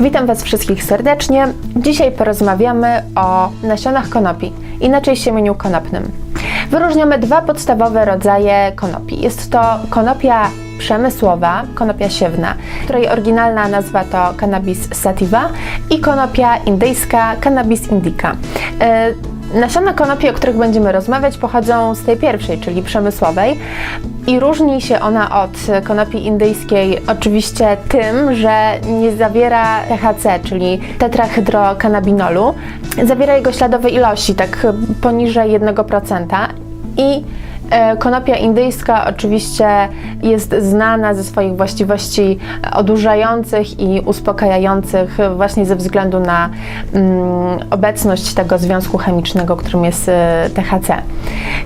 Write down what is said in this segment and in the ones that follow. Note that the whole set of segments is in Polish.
Witam Was wszystkich serdecznie. Dzisiaj porozmawiamy o nasionach konopi, inaczej siemieniu konopnym. Wyróżniamy dwa podstawowe rodzaje konopi. Jest to konopia przemysłowa, konopia siewna, której oryginalna nazwa to cannabis sativa i konopia indyjska, cannabis indica. E, Nasiona konopi, o których będziemy rozmawiać, pochodzą z tej pierwszej, czyli przemysłowej i różni się ona od konopi indyjskiej oczywiście tym, że nie zawiera THC, czyli tetrahydrokannabinolu. Zawiera jego śladowe ilości, tak poniżej 1% i Konopia indyjska oczywiście jest znana ze swoich właściwości odurzających i uspokajających właśnie ze względu na mm, obecność tego związku chemicznego, którym jest e, THC.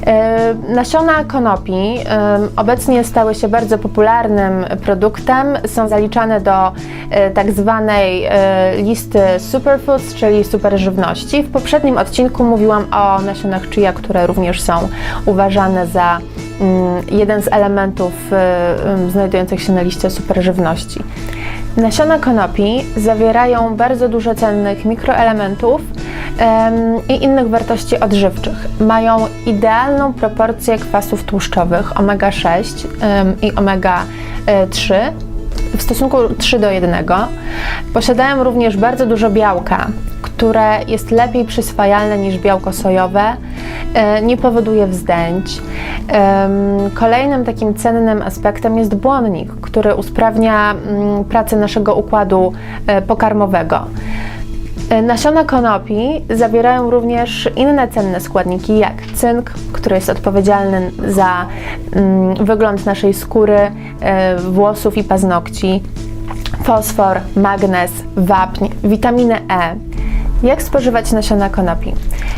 E, Nasiona konopi e, obecnie stały się bardzo popularnym produktem. Są zaliczane do e, tak zwanej e, listy superfoods, czyli superżywności. W poprzednim odcinku mówiłam o nasionach chia, które również są uważane za mm, jeden z elementów em, znajdujących się na liście superżywności. Nasiona konopi zawierają bardzo dużo cennych mikroelementów em, i innych wartości odżywczych. Mają idealną proporcję kwasów tłuszczowych omega-6 em, i omega-3 w stosunku 3 do 1. Posiadają również bardzo dużo białka, które jest lepiej przyswajalne niż białko sojowe, e, nie powoduje wzdęć. Kolejnym takim cennym aspektem jest błonnik, który usprawnia mm, pracę naszego układu e, pokarmowego. E, Nasiona konopi zawierają również inne cenne składniki, jak cynk, który jest odpowiedzialny za mm, wygląd naszej skóry, włosów i paznokci, fosfor, magnez, wapń, witaminę E. Jak spożywać nasiona konopi?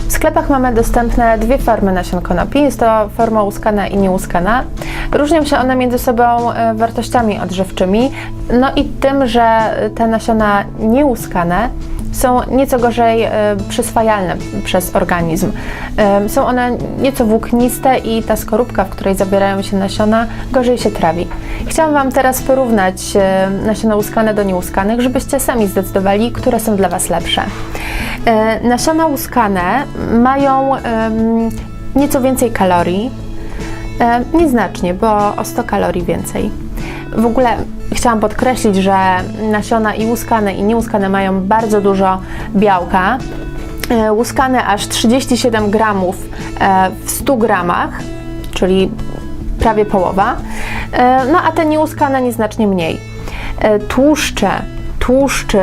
W sklepach mamy dostępne dwie formy nasion konopi. Jest to forma łuskana i nieuskana. Różnią się one między sobą e, wartościami odżywczymi, no i tym, że te nasiona nieuskane są nieco gorzej e, przyswajalne przez organizm. E, Są one nieco włókniste i ta skorupka, w której zabierają się nasiona, gorzej się trawi. Chciałam Wam teraz porównać e, nasiona łuskane do nieuskanych, żebyście sami zdecydowali, które są dla Was lepsze. Nasiona łuskane mają nieco więcej kalorii, Nieznacznie, bo o 100 kalorii więcej. W ogóle chciałam podkreślić, że nasiona i łuskane i nieuskane mają bardzo dużo białka. E, Łuskane aż 37 gramów e, w 100 gramach, czyli prawie połowa, E, no a te nieuskane nieznacznie mniej. Tłuszcze, tłuszczy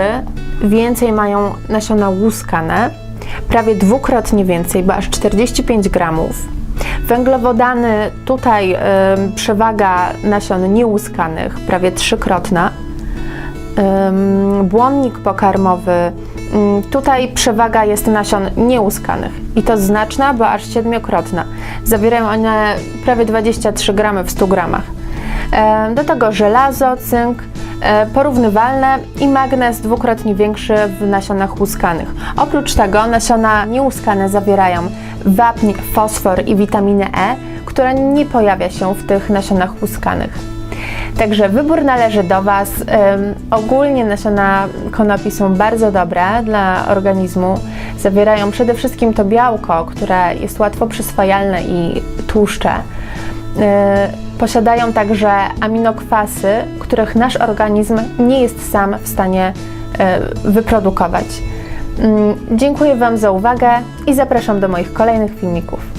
więcej mają nasiona łuskane, prawie dwukrotnie więcej, bo aż 45 gramów. Węglowodany, tutaj y, przewaga nasion nieuskanych, prawie trzykrotna. Ym, błonnik pokarmowy, ym, tutaj przewaga jest nasion nieuskanych i to znaczna, bo aż siedmiokrotna. Zawierają one prawie 23 gramy w 100 gramach. Do tego żelazo, cynk, e, porównywalne i magnez dwukrotnie większy w nasionach łuskanych. Oprócz tego nasiona nieuskane zawierają wapń, fosfor i witaminę E, która nie pojawia się w tych nasionach łuskanych. Także wybór należy do Was. Ogólnie nasiona konopi są bardzo dobre dla organizmu. Zawierają przede wszystkim to białko, które jest łatwo przyswajalne i tłuszcze. Yy, Posiadają także aminokwasy, których nasz organizm nie jest sam w stanie yy, wyprodukować. Ym, Dziękuję Wam za uwagę i zapraszam do moich kolejnych filmików.